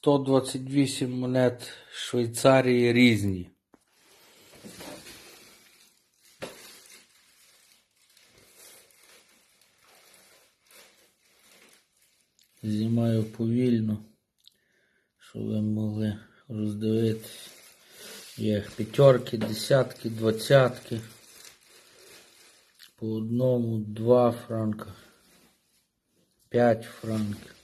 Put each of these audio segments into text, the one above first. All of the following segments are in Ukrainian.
128 монет Швейцарії різні. Знімаю повільно, щоб ви могли роздивитись. Є п'ятерки, десятки, двадцятки. По одному, два франка, п'ять франків.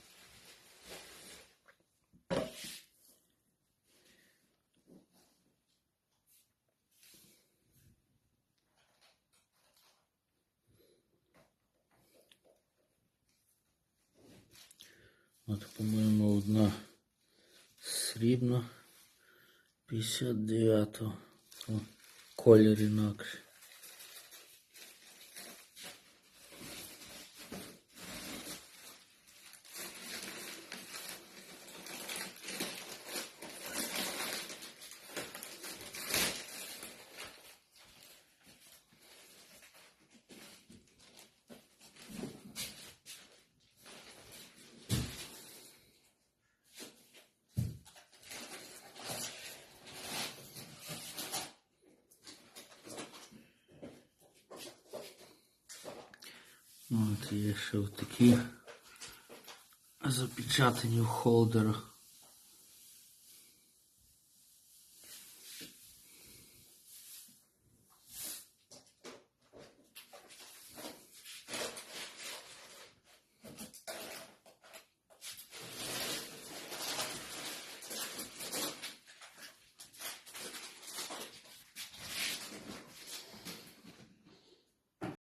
От, по-моєму, одна срібна 59-го. О, Колір інакше. От є ще такі запечатані в холдерах.